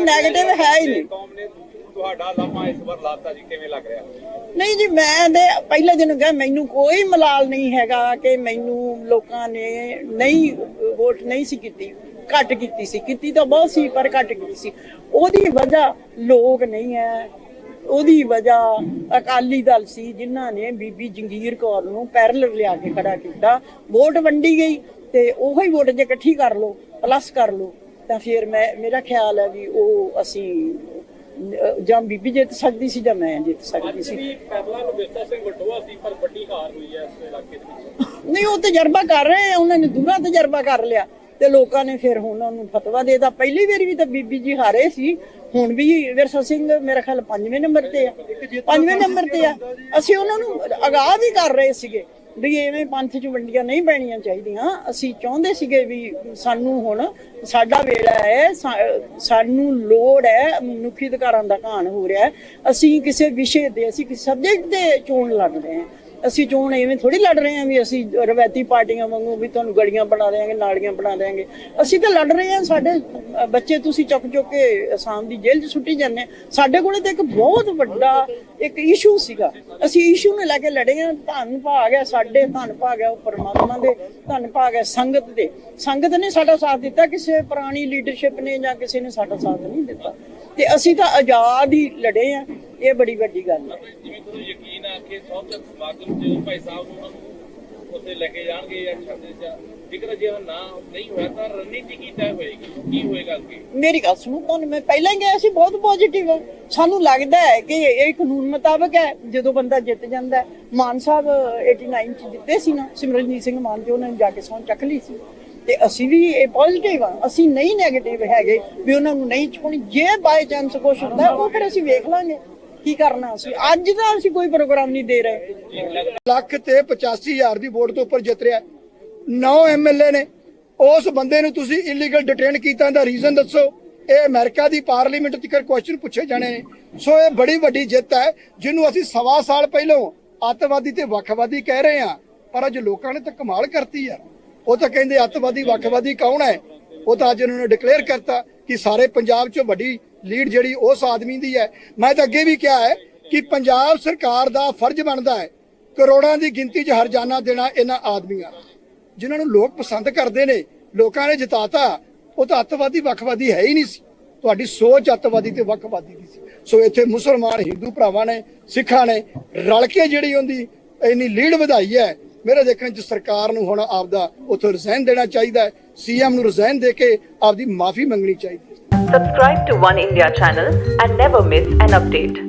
ਬੀਬੀ negative ਹੈ ਹੀ ਨਹੀਂ। ਕੌਮ ਨੇ ਤੁਹਾਡਾ ਲਾਮਾ ਇਸ ਵਾਰ ਲਾਤਾ ਜੀ ਕਿਵੇਂ ਲੱਗ ਰਿਹਾ? ਨਹੀਂ ਜੀ ਮੈਂ ਤੇ ਪਹਿਲੇ ਦਿਨ ਕਿਹਾ ਮੈਨੂੰ ਕੋਈ ਮਲਾਲ ਨਹੀਂ ਹੈਗਾ ਕਿ ਮੈਨੂੰ ਲੋਕਾਂ ਨੇ ਨਹੀਂ ਵੋਟ ਨਹੀਂ ਸੀ ਕੀਤੀ। ਘੱਟ ਕੀਤੀ ਸੀ। ਕੀਤੀ ਤਾਂ ਬਹੁਤ ਸੀ ਪਰ ਘੱਟ ਕੀਤੀ ਸੀ। ਉਹਦੀ ਵਜ੍ਹਾ ਲੋਕ ਨਹੀਂ ਹੈ। ਉਹਦੀ ਵਜ੍ਹਾ ਅਕਾਲੀ ਦਲ ਸੀ ਜਿਨ੍ਹਾਂ ਨੇ ਬੀਬੀ ਜੰਗੀਰ ਕੌਰ ਨੂੰ ਪੈਰਲਰ ਲਿਆ ਕੇ ਖੜਾ ਕੀਤਾ। ਵੋਟ ਵੰਡੀ ਗਈ ਤੇ ਉਹੀ ਹੀ ਵੋਟ ਜੇ ਇਕੱਠੀ ਕਰ ਲਓ ਪਲੱਸ ਕਰ ਲਓ। ਤਾਂ ਫਿਰ ਮੈਂ ਮੇਰਾ ਖਿਆਲ ਹੈ ਵੀ ਉਹ ਅਸੀਂ ਜਾਂ ਬੀਬੀ ਜਿੱਤ ਸਕਦੀ ਸੀ ਜਾਂ ਮੈਂ ਜਿੱਤ ਸਕਦੀ ਸੀ। ਵੀ ਪਹਿਲਾਂ ਨੂੰ ਵਿਰਸਾ ਸਿੰਘ ਵਟੋਆ ਸੀ ਪਰ ਵੱਡੀ ਹਾਰ ਹੋਈ ਹੈ ਇਸ ਇਲਾਕੇ ਦੇ ਵਿੱਚ। ਨਹੀਂ ਉਹ ਤਜਰਬਾ ਕਰ ਰਹੇ ਆ ਉਹਨਾਂ ਨੇ ਦੂਰਾ ਤਜਰਬਾ ਕਰ ਲਿਆ। ਤੇ ਲੋਕਾਂ ਨੇ ਫਿਰ ਹੁਣ ਉਹਨੂੰ ਫਤਵਾ ਦੇਤਾ। ਪਹਿਲੀ ਵਾਰੀ ਵੀ ਤਾਂ ਬੀਬੀ ਜੀ ਹਾਰੇ ਸੀ। ਹੁਣ ਵੀ ਵਿਰਸਾ ਸਿੰਘ ਮੇਰਾ ਖਿਆਲ ਪੰਜਵੇਂ ਨੰਬਰ ਤੇ ਆ। ਪੰਜਵੇਂ ਨੰਬਰ ਤੇ ਆ। ਅਸੀਂ ਉਹਨਾਂ ਨੂੰ ਅਗਾਹ ਵੀ ਕਰ ਰਹੇ ਸੀਗੇ। ਵੀ ਐਵੇਂ ਪੰਥ ਚ ਵੰਡੀਆਂ ਨਹੀਂ ਪੈਣੀਆਂ ਚਾਹੀਦੀਆਂ। ਅਸੀਂ ਚਾਹੁੰਦੇ ਸੀਗੇ ਵੀ ਸਾਨੂੰ ਹੁਣ ਸਾਡਾ ਵੇਲਾ ਹੈ ਸਾਨੂੰ ਲੋੜ ਹੈ, ਮਨੁੱਖੀ ਅਧਿਕਾਰਾਂ ਦਾ ਘਾਣ ਹੋ ਰਿਹਾ ਅਸੀਂ ਕਿਸੇ ਵਿਸ਼ੇ ਤੇ, ਅਸੀਂ ਕਿਸੇ ਸਬਜੈਕਟ ਤੇ ਚੋਣ ਲੜ ਰਹੇ ਹਾਂ। ਅਸੀਂ ਚੋਣ ਐਵੇਂ ਥੋੜੀ ਲੜ ਰਹੇ ਹਾਂ ਵੀ ਅਸੀਂ ਰਵਾਇਤੀ ਪਾਰਟੀਆਂ ਵਾਂਗੂ ਵੀ ਤੁਹਾਨੂੰ ਗਲੀਆਂ ਬਣਾ ਦੇਾਂਗੇ ਨਾਲੀਆਂ ਬਣਾ ਦੇਾਂਗੇ ਅਸੀਂ ਤਾਂ ਲੜ ਰਹੇ ਹਾਂ ਸਾਡੇ ਬੱਚੇ ਤੁਸੀਂ ਚੁੱਕ ਚੁੱਕ ਕੇ ਅਸਾਮ ਦੀ ਜੇਲ੍ਹ 'ਚ ਸੁੱਟੀ ਜਾਂਦੇ ਸਾਡੇ ਕੋਲੇ ਤਾਂ ਇੱਕ ਬਹੁਤ ਵੱਡਾ ਇੱਕ ਇਸ਼ੂ ਸੀਗਾ। ਅਸੀਂ ਇਸ਼ੂ ਨੂੰ ਲੈ ਕੇ ਲੜੇ ਹਾਂ ਧੰਨ ਭਾਗ ਹੈ ਸਾਡੇ, ਧੰਨ ਭਾਗ ਹੈ ਉਹ ਪਰਮਾਤਮਾ ਦੇ, ਧੰਨ ਭਾਗ ਹੈ ਸੰਗਤ ਦੇ। ਸੰਗਤ ਨੇ ਸਾਡਾ ਸਾਥ ਦਿੱਤਾ, ਕਿਸੇ ਪੁਰਾਣੀ ਲੀਡਰਸ਼ਿਪ ਨੇ ਜਾਂ ਕਿਸੇ ਨੇ ਸਾਡਾ ਸਾਥ ਨਹੀਂ ਦਿੱਤਾ। ਤੇ ਅਸੀਂ ਤਾਂ ਆਜ਼ਾਦ ਹੀ ਲੜੇ ਆ। ਇਹ ਬੜੀ ਵੱਡੀ ਗੱਲ ਹੈ। ਜਿਵੇਂ ਤੁਹਾਨੂੰ ਯਕੀਨ ਆ ਕਿ ਸੌ ਸਮਾਗਮ ਚ ਭਾਈ ਸਾਹਿਬ ਨੂੰ ਉਹਨਾਂ ਲੈ ਕੇ ਜਾਣਗੇ ਜਾਂ ਛੱਡੇ ਚ ਜੇਕਰ ਜੇ ਉਹ ਨਾ ਨਹੀਂ ਹੋਇਆ ਤਾਂ ਰਣਨੀਤੀ ਕੀ ਤੈਅ ਹੋਏਗੀ? ਕੀ ਹੋਏਗਾ ਅੱਗੇ? ਮੇਰੀ ਗੱਲ ਸੁਣੋ, ਤੁਹਾਨੂੰ ਮੈਂ ਪਹਿਲਾਂ ਹੀ ਕਿਹਾ ਸੀ, ਬਹੁਤ ਪੋਜ਼ਿਟਿਵ ਸਾਨੂੰ ਲੱਗਦਾ ਹੈ ਕਿ ਇਹ ਕਾਨੂੰਨ ਮੁਤਾਬਕ ਹੈ, ਜਦੋਂ ਬੰਦਾ ਜਿੱਤ ਜਾਂਦਾ ਮਾਨ ਸਾਹਿਬ 89 ਚ ਜਿੱਤੇ ਸੀ ਨਾ, ਸਿਮਰਨਜੀਤ ਸਿੰਘ ਮਾਨ ਜੀ, ਉਹਨਾਂ ਨੇ ਜਾ ਕੇ ਸੌਂ ਚੱਕ ਲਈ ਸੀ। ਤੇ ਅਸੀਂ ਵੀ ਇਹ ਪੋਜ਼ਿਟਿਵ ਆ। ਅਸੀਂ ਨਹੀਂ 네ਗੇਟਿਵ ਹੈਗੇ, ਵੀ ਉਹਨਾਂ ਨੂੰ ਨਹੀਂ ਚੁਣੀ ਜੇ ਬਾਈ ਚਾਂਸ ਕੁਝ ਹੁੰਦਾ, ਉਹ ਫਿਰ ਅਸੀਂ ਵੇਖ ਲਾਂਗੇ। ਕੀ ਕਰਨਾ ਅਸੀਂ? ਅੱਜ ਦਾ ਅਸੀਂ ਕੋਈ ਪ੍ਰੋਗਰਾਮ ਨਹੀਂ ਦੇ ਰਹੇ। ਲੱਖ ਤੇ 85000 ਦੀ ਵੋਟ ਤੋਂ ਉੱਪਰ ਜਿੱਤ ਰਿਹਾ। 9 ਐਮਐਲਏ ਨੇ। ਉਸ ਬੰਦੇ ਨੂੰ ਤੁਸੀਂ ਇਲੀਗਲ ਡਿਟੇਨ ਕੀਤਾ ਦਾ ਰੀਜ਼ਨ ਦੱਸੋ। ਇਹ ਅਮਰੀਕਾ ਦੀ ਪਾਰਲੀਮੈਂਟ ਤੱਕ ਕੁਐਸਚਨ ਪੁੱਛੇ ਜਾਣੇ ਨੇ। ਸੋ ਇਹ ਬੜੀ ਵੱਡੀ ਜਿੱਤ ਹੈ, ਜਿਹਨੂੰ ਅਸੀਂ ਸਵਾ ਸਾਲ ਪਹਿਲਾਂ ਅੱਤਵਾਦੀ ਤੇ ਵੱਖਵਾਦੀ ਕਹਿ ਰਹੇ ਹਾਂ। ਪਰ ਅੱਜ ਲੋਕਾਂ ਨੇ ਤਾਂ ਕਮਾਲ ਕਰਤੀ ਆ ਉਹ ਤਾਂ ਕਹਿੰਦੇ ਅੱਤਵਾਦੀ ਵੱਖਵਾਦੀ ਕੌਣ ਹੈ? ਉਹ ਤਾਂ ਅੱਜ ਉਹਨਾਂ ਨੇ ਡਿਕਲੇਅਰ ਕਰਤਾ ਕਿ ਸਾਰੇ ਪੰਜਾਬ 'ਚ ਵੱਡੀ ਲੀਡ ਜਿਹੜੀ ਉਸ ਆਦਮੀ ਦੀ ਹੈ। ਮੈਂ ਤਾਂ ਅੱਗੇ ਵੀ ਕਿਹਾ ਹੈ ਕਿ ਪੰਜਾਬ ਸਰਕਾਰ ਦਾ ਫਰਜ਼ ਬਣਦਾ ਹੈ ਕਰੋੜਾਂ ਦੀ ਗਿਣਤੀ 'ਚ ਹਰਜਾਨਾ ਦੇਣਾ ਇਹਨਾਂ ਆਦਮੀਆਂ। ਨੂੰ, ਜਿਨ੍ਹਾਂ ਨੂੰ ਲੋਕ ਪਸੰਦ ਕਰਦੇ ਨੇ ਲੋਕਾਂ ਨੇ ਜਿਤਾਤਾ ਉਹ ਤਾਂ ਅੱਤਵਾਦੀ ਵੱਖਵਾਦੀ ਹੈ ਹੀ ਨਹੀਂ ਸੀ। ਤੁਹਾਡੀ ਸੋਚ ਅੱਤਵਾਦੀ ਤੇ ਵੱਖਵਾਦੀ ਦੀ ਸੀ। ਸੋ ਇੱਥੇ ਮੁਸਲਮਾਨ ਹਿੰਦੂ ਭਰਾਵਾਂ ਨੇ ਸਿੱਖਾਂ ਨੇ ਰਲ ਕੇ ਜਿਹੜੀ ਉਹਦੀ ਇੰਨੀ ਲੀਡ ਵਧਾਈ ਹੈ ਮੇਰੇ ਦੇਖਣ 'ਚ ਸਰਕਾਰ ਨੂੰ ਹੁਣ ਆਪਦਾ ਉੱਥੋਂ ਰਿਜ਼ਾਈਨ ਦੇਣਾ ਚਾਹੀਦਾ ਹੈ, ਸੀਐਮ ਨੂੰ ਰਿਜ਼ਾਈਨ ਦੇ ਕੇ ਆਪਦੀ ਮਾਫੀ ਮੰਗਣੀ ਚਾਹੀਦੀ ਹੈ Subscribe to One India channel and never miss an update.